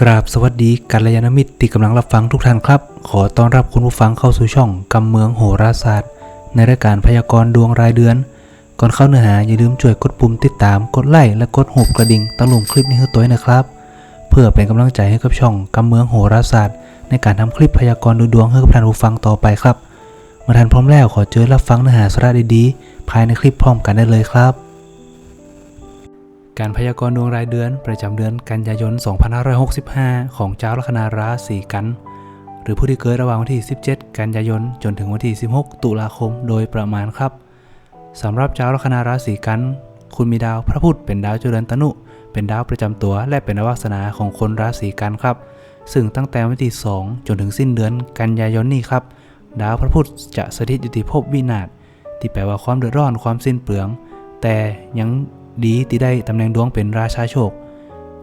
กราบสวัสดีกัลยาณมิตรที่กำลังรับฟังทุกท่านครับ ขอต้อนรับคุณผู้ฟังเข้าสู่ช่องกำเมืองโหราศาสตร์ ในรายการพยากรณ์ดวงรายเดือน ก่อนเข้าเนื้อหาอย่าลืมช่วยกดปุ่มติดตามกดไลค์และกดหูกระดิ่งตั้งลุมคลิปนี้ให้ตัวนะครับ เพื่อเป็นกำลังใจให้กับช่องกำเมืองโหราศาสตร์ ในการทำคลิปพยากรณ์ดูดวงให้กับท่านผู้ฟังต่อไปครับเมื่อท่านพร้อมแล้วขอเจอรับฟังเนื้อหาสาระดีๆภายในคลิปพร้อมกันได้เลยครับ การพยากรณ์ดวงรายเดือนประจำเดือนกันยายน 2565 ของเจ้าลัคนาราศีกัน หรือผู้ที่เกิดระหว่างวันที่ 17 กันยายน จนถึงวันที่ 16 ตุลาคมโดยประมาณครับสำหรับเจ้าลัคนาราศีกัน คุณมีดาวพระพุธเป็นดาวเจริญตนุ เป็นดาวประจำตัวและเป็นววาสนาของคนราศีกันครับ ซึ่งตั้งแต่วันที่ 2 จนถึงสิ้นเดือนกันยายนนี้ครับ ดาวพระพุธจะสถิตอยู่ที่ภพวินาศที่แปลว่าความเดือดร้อนความสิ้นเปลือง แต่ยัง ดีที่ได้ตำแหน่งดวงเป็นราชาโชค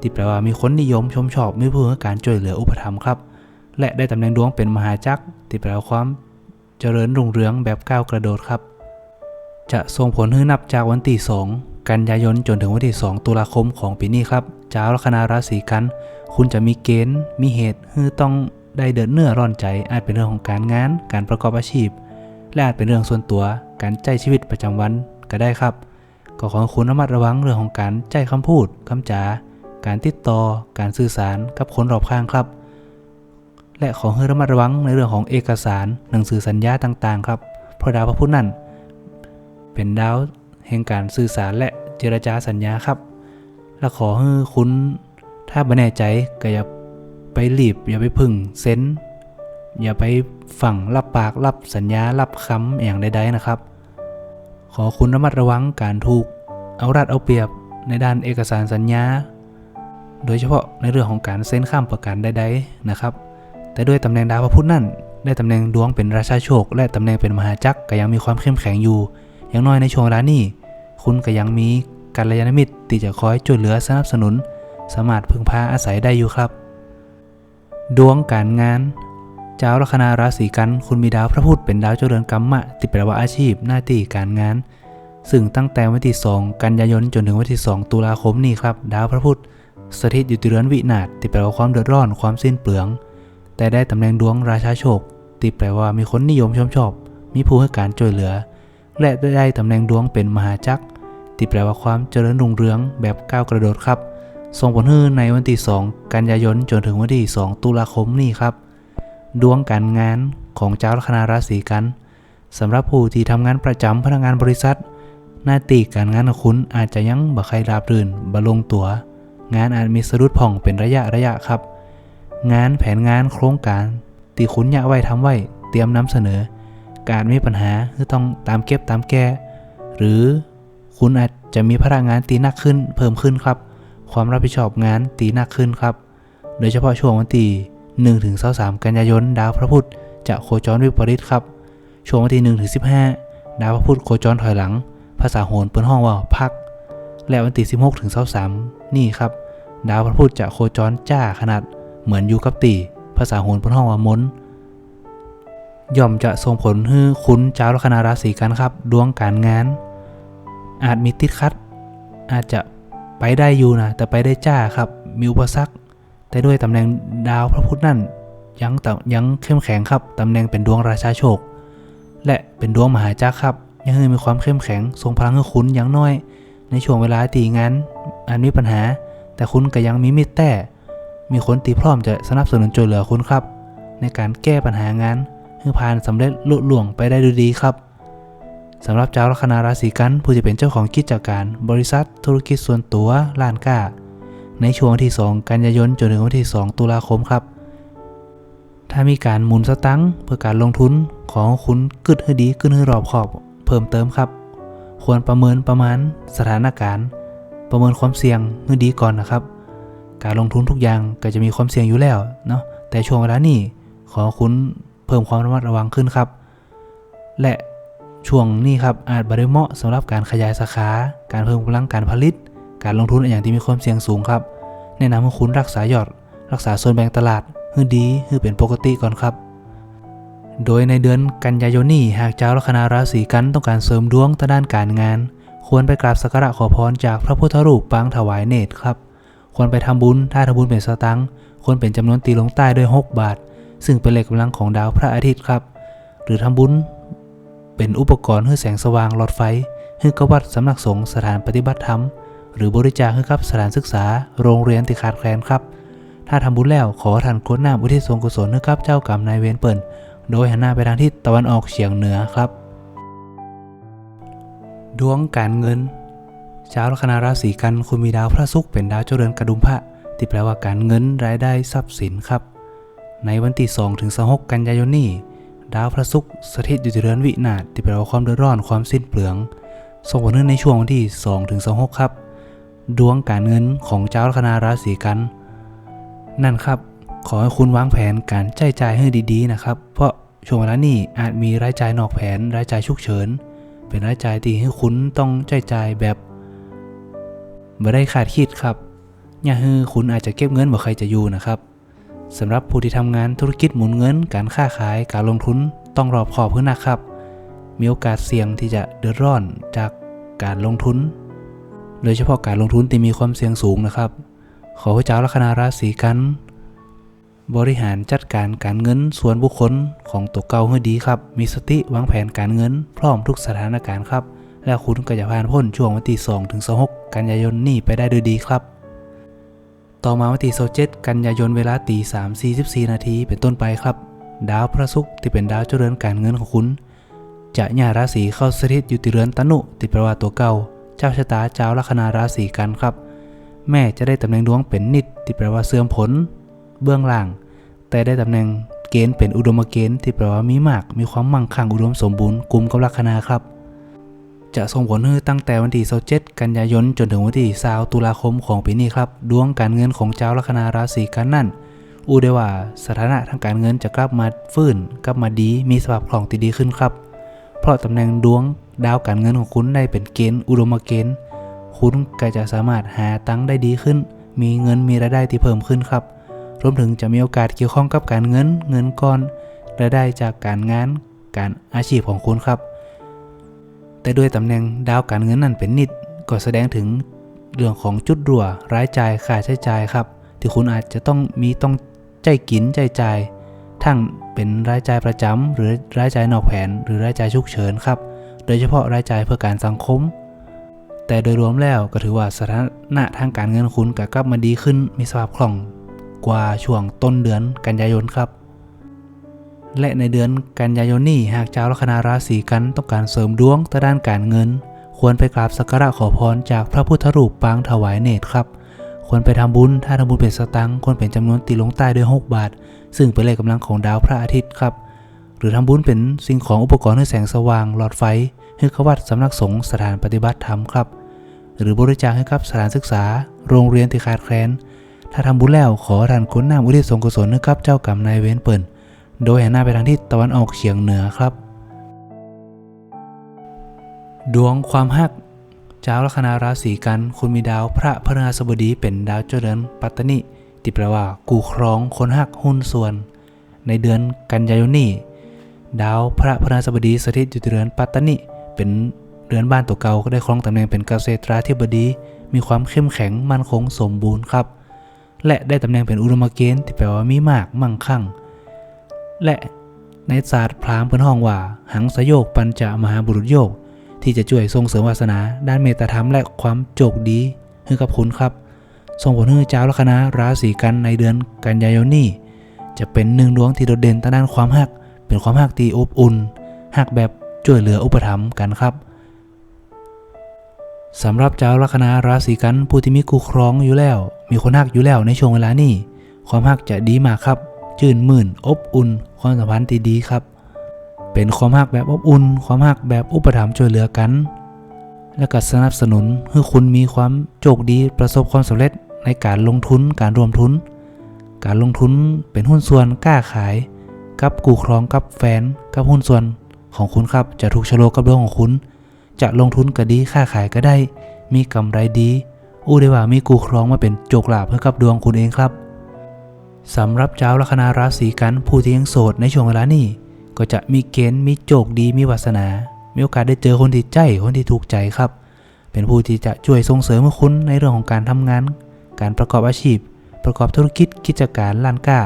ที่แปลว่ามีคนนิยมชมชอบมีผู้ให้การช่วยเหลืออุปถัมภ์ครับ และได้ตำแหน่งดวงเป็นมหาจักรที่แปลว่าความเจริญรุ่งเรืองแบบก้าวกระโดดครับ จะส่งผลให้นับจากวันที่2กันยายนจนถึงวันที่ 2 ตุลาคมของปีนี้ครับจ้าวลัคนาราศีกัน คุณจะมีเกณฑ์มีเหตุให้ต้องได้เดินเนื้อร้อนใจ อาจเป็นเรื่องของการงาน การประกอบอาชีพ และอาจเป็นเรื่องส่วนตัว การใจชีวิตประจำวันก็ได้ครับ ก็ขอให้คุณระมัดระวังเรื่องของการใจคำพูดคำจาการติดต่อการสื่อสารกับคนรอบข้างครับ และขอให้ระมัดระวังในเรื่องของเอกสารหนังสือสัญญาต่างๆ ครับเพราะดาวพระพุธนั่นเป็นดาวแห่งการสื่อสารและเจรจาสัญญาครับ และขอให้คุณถ้าไม่แน่ใจก็อย่าไปรีบอย่าไปพึ่งเซนส์อย่าไปฝังรับปากรับสัญญารับคำอย่างใดๆนะครับ ขอคุณระมัดระวังการถูก เอารัดเอาเปรียบในด้านเอกสารสัญญา โดยเฉพาะในเรื่องของการเซ็นข้ามประกันใดๆนะครับ แต่ด้วยตำแหน่งดาวพระพุธนั่น ได้ตำแหน่งดวงเป็นราชาโชค และตำแหน่งเป็นมหาจักรก็ยังมีความเข้มแข็งอยู่ อย่างน้อยในช่วงเวลานี้ คุณก็ยังมีกัลยาณมิตรที่จะคอยช่วยเหลือสนับสนุน สามารถพึ่งพาอาศัยได้อยู่ครับ ดวงการงาน เจ้าลัคนาราศีกัน คุณมีดาวพระพุธเป็นดาวเจริญกรรมะติดแปลว่าอาชีพ หน้าที่การงาน ซึ่งตั้งแต่วันที่ 2 กันยายนจนถึงวันที่ 2 ตุลาคมนี้ครับ ดาวพระพุธสถิตอยู่ที่เรือนวินาศที่แปลว่าความเดือดร้อนความสิ้นเปลือง แต่ได้ตำแหน่งดวงราชาโชคที่แปลว่ามีคนนิยมชมชอบ มีผู้ให้การช่วยเหลือ และได้ตำแหน่งดวงเป็นมหาจักรที่แปลว่าความเจริญรุ่งเรืองแบบก้าวกระโดดครับ ส่งผลให้ในวันที่ 2 กันยายนจนถึงวันที่ 2 ตุลาคมนี้ครับ ดวงการงานของเจ้าลัคนาราศีกันสำหรับผู้ที่ทำงานประจำพนักงานบริษัท หน้าที่การงานของคุณอาจจะยังบ่ใครราบรื่นบ่ลงตัว งานอาจมีสะดุดผ่องเป็นระยะระยะครับ งานแผนงานโครงการที่คุณยากไว้ทำไว้ เตรียมนำเสนอ การมีปัญหาคือต้องตามเก็บตามแก้ หรือคุณอาจจะมีพลังงานตีหนักขึ้นเพิ่มขึ้นครับ ความรับผิดชอบงานตีหนักขึ้นครับ โดยเฉพาะช่วงวันที่ 1ถึง23 กันยายน ดาวพระพุธจะโคจรวิปริตครับ ช่วงวันที่1ถึง15 ดาวพระพุธโคจรถอยหลัง ภาษาโหรเปิ้นห้องว่าพัก และวันที่16ถึง23 นี่ครับ ดาวพระพุธจะโคจรจ้าขนาด เหมือนอยู่กับตี ภาษาโหรเปิ้นห้องว่ามนย่อมจะส่งผลให้คุณเจ้าลัคนาราศีกันครับ ดวงการงาน อาจมีติดขัด อาจจะไปได้อยู่นะ แต่ไปได้จ้าครับ มีอุปสรรค แต่ด้วยตำแหน่งดาวพระพุธนั่นยังยังเข้มแข็งครับตำแหน่งเป็นดวงราชาโชค และเป็นดวงมหาจักรครับยังให้มีความเข้มแข็งทรงพลังให้คุณอย่างน้อย ในช่วงเวลาตีงานอาจมีปัญหา แต่คุณก็ยังมีมิตรแต่ มีคนตีพร้อมจะสนับสนุนช่วยเหลือคุณครับ ในการแก้ปัญหางานให้ผ่านสำเร็จลุล่วงไปได้ด้วยดีครับสำหรับเจ้าลัคนาราศีกันผู้จะเป็นเจ้าของกิจการ บริษัท ธุรกิจส่วนตัวร้านค้า ในช่วงวันที่ 2 กันยายนจนถึงวันที่ 2 ตุลาคมครับ ถ้ามีการหมุนสตังค์เพื่อการลงทุนของคุณกึดให้ดีขึ้นให้รอบขอบ เพิ่มเติมครับ ควรประเมินประมาณสถานการณ์ ประเมินความเสี่ยงให้ดีก่อนนะครับ การลงทุนทุกอย่างก็จะมีความเสี่ยงอยู่แล้วเนาะแต่ช่วงเวลานี้ขอคุณเพิ่มความระมัดระวังขึ้นครับ และช่วงนี้ครับอาจบริเหมาะสำหรับการขยายสาขา การเพิ่มกำลังการผลิต การลงทุนอย่างที่มีความเสี่ยงสูงครับ แนะนำให้คุณรักษายอด รักษาส่วนแบ่งตลาดให้ดีให้เป็นปกติก่อนครับ โดยในเดือนกันยายนนี้หากเจ้าลัคนาราศีกันต้องการเสริมดวงทางด้านการงาน ควรไปกราบสักการะขอพรจากพระพุทธรูปปางถวายเนตรครับ ควรไปทำบุญถ้าทำบุญเป็นสตังค์ควรเป็นจำนวนตีลงใต้ด้วย 6 บาท ซึ่งเป็นเลขกำลังของดาวพระอาทิตย์ครับ หรือทำบุญเป็นอุปกรณ์ให้แสงสว่างหลอดไฟให้กับวัดสำนักสงฆ์สถานปฏิบัติธรรม หรือบริจาคให้กับสถานศึกษา โรงเรียนที่ขาดแคลนครับ ถ้าทำบุญแล้วขอท่านกรวดน้ำอุทิศส่วนกุศลให้กับเจ้ากรรมนายเวรเปิ่นโดยหันหน้าไปทางทิศตะวันออกเฉียงเหนือครับ ดวงการเงินชาวลัคนาราศีกันคุณมีดาวพระศุกร์เป็นดาวเจ้าเรือนกระดุมพระที่แปลว่าการเงินรายได้ทรัพย์สินครับ ในวันที่2ถึง26กันยายนนี้ดาวพระศุกร์สถิตอยู่ที่เรือนวินาศที่แปลว่าความเดือดร้อนความสิ้นเปลือง ส่งผลในช่วงวันที่2ถึง26ครับ ดวงการเงินของเจ้าลัคนาราศีกัน นั่นครับ ขอให้คุณวางแผนการใช้จ่ายให้ดีๆนะครับ เพราะช่วงเวลานี้อาจมีรายจ่ายนอกแผนรายจ่ายฉุกเฉิน เป็นรายจ่ายที่ให้คุณต้องใช้จ่ายแบบไม่ได้คาดคิดครับอย่าฮือคุณอาจจะเก็บเงินบ่ใครจะอยู่นะครับสำหรับผู้ที่ทำงานธุรกิจหมุนเงิน การค้าขายการลงทุนต้องรอบคอบเพื่อนะครับ มีโอกาสเสี่ยงที่จะเดือดร้อนจากการลงทุน โดยเฉพาะการลงทุนที่มีความเสี่ยงสูงนะครับ ขอให้เจ้าลัคนาราศีกัน บริหารจัดการการเงินส่วนบุคคลของตัวเก่าให้ดีครับ มีสติวางแผนการเงิน พร้อมทุกสถานการณ์ครับ และคุณก็จะผ่านพ้นช่วงวันที่2ถึง26กันยายนนี้ไปได้โดยดีครับ ต่อมาวันที่27กันยายนเวลาตี3 44 นาทีเป็นต้นไปครับ ดาวพระศุกร์ที่เป็นดาวเจริญการเงินของคุณ จะย้าราศีเข้าสถิตอยู่ที่เรือนตนุที่แปลว่าตัวเก่า เจ้าชะตาเจ้าลัคนาราศีกันครับ แม่จะได้ตำแหน่งดวงเป็นนิดที่แปลว่าเสื่อมผล เบื้องล่าง แต่ได้ตำแหน่งเกณฑ์เป็นอุดมเกณฑ์ที่แปลว่ามีมาก มีความมั่งคั่งอุดมสมบูรณ์กลุ่มกับลัคนาครับ จะส่งผลให้ตั้งแต่วันที่27กันยายนจนถึงวันที่20ตุลาคมของปีนี้ครับดวงการเงินของเจ้าลัคนาราศีกันนั่นอูได้ว่าสถานะทางการเงินจะกลับมาฟื้นกลับมาดีมีสภาพคล่องที่ดีขึ้นครับ เพราะตำแหน่งดวงดาวการเงินของคุณได้เป็นเกณฑ์อุดมเกณฑ์ คุณก็จะสามารถหาตังค์ได้ดีขึ้น มีเงินมีรายได้ที่เพิ่มขึ้นครับ รวมถึงจะมีโอกาสเกี่ยวข้องกับการเงิน เงินก้อนรายได้จากการงาน การอาชีพของคุณครับ แต่ด้วยตำแหน่งดาวการเงินนั่นเป็นนิด ก็แสดงถึงเรื่องของจุดรั่วรายจ่ายค่าใช้จ่ายครับ ที่คุณอาจจะต้องมีต้องใจกินใจจ่าย ทั้งเป็นรายจ่ายประจำหรือรายจ่ายนอกแผน หรือรายจ่ายฉุกเฉินครับ โดยเฉพาะรายจ่ายเพื่อการสังคม แต่โดยรวมแล้วก็ถือว่าสถานะทางการเงินคุณก็กลับมาดีขึ้นมีสภาพคล่องกว่าช่วงต้นเดือนกันยายนครับ และในเดือนกันยายนนี้หากเจ้าลัคนาราศีกันต้องการเสริมดวงทางด้านการเงิน ควรไปกราบสักการะขอพรจากพระพุทธรูปปางถวายเนตรครับ ควรไปทำบุญถ้าทำบุญเป็นสตังค์ควรเป็นจำนวนตีลงใต้ด้วย 6 บาท ซึ่งเป็นเลขกำลังของดาวพระอาทิตย์ครับ หรือทำบุญเป็นสิ่งของอุปกรณ์ให้แสงสว่างหลอดไฟให้ขวัดสำนักสงฆ์สถานปฏิบัติธรรมครับ หรือบริจาคให้กับสถานศึกษา โรงเรียนที่ขาดแคลนถ้าทำบุญแล้วขอท่านค้นนำอุทิศส่วนกุศลให้กับเจ้ากรรมนายเวรเปิ่นโดยหันหน้าไปทางทิศตะวันออกเฉียงเหนือครับ ดวงความฮักเจ้าลัคนาราศีกัน คุณมีดาวพระพฤหัสบดีเป็นดาวเจริญปัตตนิ ที่แปลว่ากูครองคนฮักหุ้นส่วน ในเดือนกันยายนนี้ดาวพระพฤหัสบดีสถิตอยู่ที่เรือนปัตตานิเป็นเรือนบ้านตัวเก่าก็ได้ครองตำแหน่งเป็นเกษตราธิบดี มีความเข้มแข็งมั่นคงสมบูรณ์ครับ และได้ตำแหน่งเป็นอุดมเกณฑ์ที่แปลว่ามีมากมั่งคั่ง และในศาสตร์พราหมณ์เพิ่นห้องว่า หังสโยกปัญจมหาบุรุษโยก ที่จะช่วยส่งเสริมวาสนา ด้านเมตตาธรรมและความโจกดีให้กับคุณครับ ส่งผลให้เจ้าลัคนาราศีกันในเดือนกันยายนนี้จะเป็นหนึ่งดวงที่โดดเด่นทางด้านความหัก เป็นความหักที่อบอุ่นหักแบบช่วยเหลืออุปถัมภ์กันครับสำหรับเจ้าลัคนาราศีกันผู้ที่มีคู่ครองอยู่แล้ว มีคนหักอยู่แล้วในช่วงเวลานี้ความหักจะดีมากครับชื่นมื่นอบอุ่นความสัมพันธ์ที่ดีครับ เป็นความหักแบบอบอุ่น ความหักแบบอุปถัมภ์ช่วยเหลือกัน และก็สนับสนุนให้คุณมีความโชคดีประสบความสำเร็จ ในการลงทุนการรวมทุน การลงทุนเป็นหุ้นส่วนกล้าขาย กับกูครองกับแฟนกับหุ้นส่วนของคุณครับ จะถูกชะโลกับดวงของคุณ จะลงทุนก็ดีค่าขายก็ได้ มีกำไรดี อู้ได้ว่ามีกูครองมาเป็นโจกลาภให้กับดวงคุณเองครับสำหรับเจ้าลัคนาราศีกันผู้ที่ยังโสดในช่วงเวลานี้ก็จะมีเกณฑ์มีโจกดีมีวาสนา มีโอกาสได้เจอคนที่ใจคนที่ถูกใจครับ เป็นผู้ที่จะช่วยส่งเสริมคุณในเรื่องของการทำงาน การประกอบอาชีพ ประกอบธุรกิจกิจการล้านก้า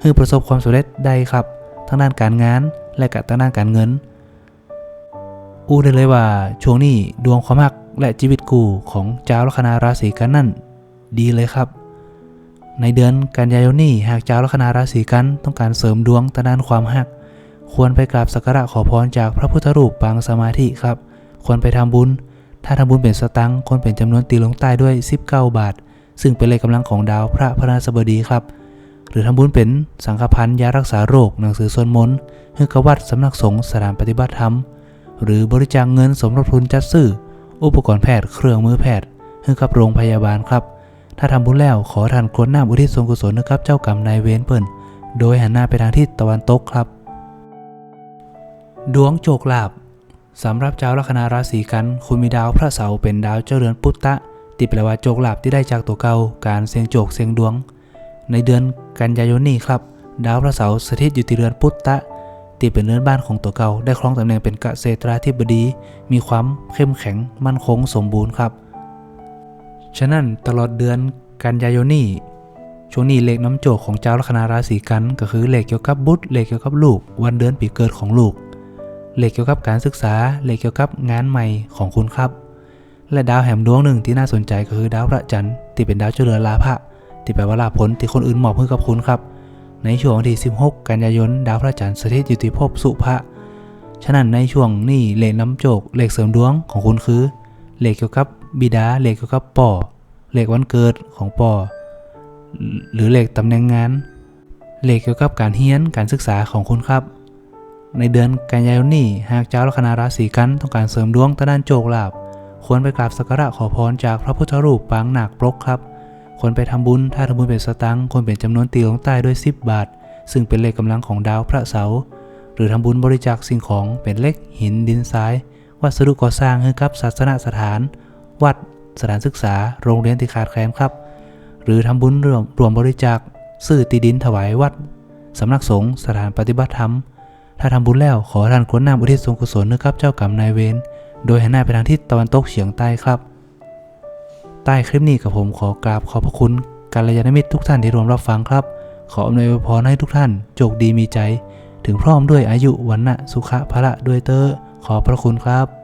ให้ประสบความสำเร็จได้ครับทั้งด้านการงานและก็ทั้งด้านการเงิน อู้ได้เลยว่าช่วงนี้ดวงความรักและชีวิตกูของเจ้าลัคนาราศีกันนั่นดีเลยครับ ในเดือนกันยายนนี้หากเจ้าลัคนาราศีกันต้องการเสริมดวงทางด้านความรัก ควรไปกราบสักการะขอพรจากพระพุทธรูปปางสมาธิครับ ควรไปทำบุญ ถ้าทำบุญเป็นสตังค์ควรเป็นจำนวนตีลงใต้ด้วย 19 บาท ซึ่งเป็นเลขกำลังของดาวพระพระราสบดีครับ หรือทำบุญเป็นสังฆพันธ์ยารักษาโรค หนังสือสวดมนต์ให้กวัดสำนักสงฆ์สถานปฏิบัติธรรม หรือบริจาคเงินสมทบทุนจัดซื้อ อุปกรณ์แพทย์เครื่องมือแพทย์ให้กับโรงพยาบาลครับ ถ้าทำบุญแล้วขอทานกรวดน้ำอุทิศส่วนกุศลนะครับเจ้ากรรมนายเวรเปิ่นโดยหันหน้าไปทางทิศตะวันตกครับดวงโจกลาบสำหรับเจ้าลัคนาราศีกัน คุณมีดาวพระเสาร์เป็นดาวเจ้าเรือนปุตตะ ติดแปลว่าโจกลาบที่ได้จากตัวเก่าการเสียงโจกเสียงดวง ในเดือนกันยายนนี้ครับ ดาวพระเสาร์สถิตอยู่ที่เรือนปุตตะที่เป็นเรือนบ้านของตัวเก่าได้ครองตำแหน่งเป็นเกษตราธิบดี มีความเข้มแข็งมั่นคงสมบูรณ์ครับ ฉะนั้นตลอดเดือนกันยายนนี้ช่วงนี้เลขน้ำโจกของเจ้าลัคนาราศีกัน ก็คือเลขเกี่ยวกับบุตรเลขเกี่ยวกับลูก วันเดือนปีเกิดของลูกเลขเกี่ยวกับการศึกษาเลขเกี่ยวกับงานใหม่ของคุณครับ และดาวแหมดวงหนึ่งที่น่าสนใจก็คือดาวพระจันทร์ที่เป็นดาวเจริญลาภะที่แปลว่าลาผลที่คนอื่นมอบให้กับคุณครับ ในช่วงที่16 กันยายนดาวพระจันทร์สถิตอยู่ที่ภพสุภะฉะนั้นในช่วงนี้เลขน้ำโจกเลขเสริมดวงของคุณคือ เลขเกี่ยวกับบิดาเลขเกี่ยวกับป่อเลขวันเกิดของป่อหรือเลขตำแหน่งงาน เลขเกี่ยวกับการเรียนการศึกษาของคุณครับ ในเดือนกันยายนนี้หากเจ้าลัคนาราศีกันต้องการเสริมดวงทางด้านโจกลาภ ควรไปกราบสักการะขอพรจากพระพุทธรูปปางหนักปรกครับ ควรไปทำบุญ ถ้าทำบุญเป็นสตังค์ควรเป็นจำนวนตีลงใต้ด้วย 10 บาท ซึ่งเป็นเลขกำลังของดาวพระเสาร์หรือทำบุญบริจาคสิ่งของเป็นเล็กหินดินทราย วัสดุก่อสร้างให้กับศาสนสถาน วัดสถานศึกษา โรงเรียนที่ขาดแคลนครับ หรือทำบุญรวมรวมบริจาคซื้อตีดินถวายวัดสำนักสงฆ์สถานปฏิบัติธรรม ถ้าทำบุญแล้วขอทานกรวดน้ำอุทิศส่วนกุศลนะครับเจ้ากรรมนายเวร โดยหันหน้าไปทางทิศตะวันตกเฉียงใต้ครับ ใต้คลิปนี้กับผมขอกราบขอบพระคุณกัลยาณมิตรทุกท่านที่ร่วมรับฟังครับ ขออำนวยพรให้ทุกท่านโชคดีมีใจ ถึงพร้อมด้วยอายุวันนะสุขะพละด้วยเตอขอพระคุณครับ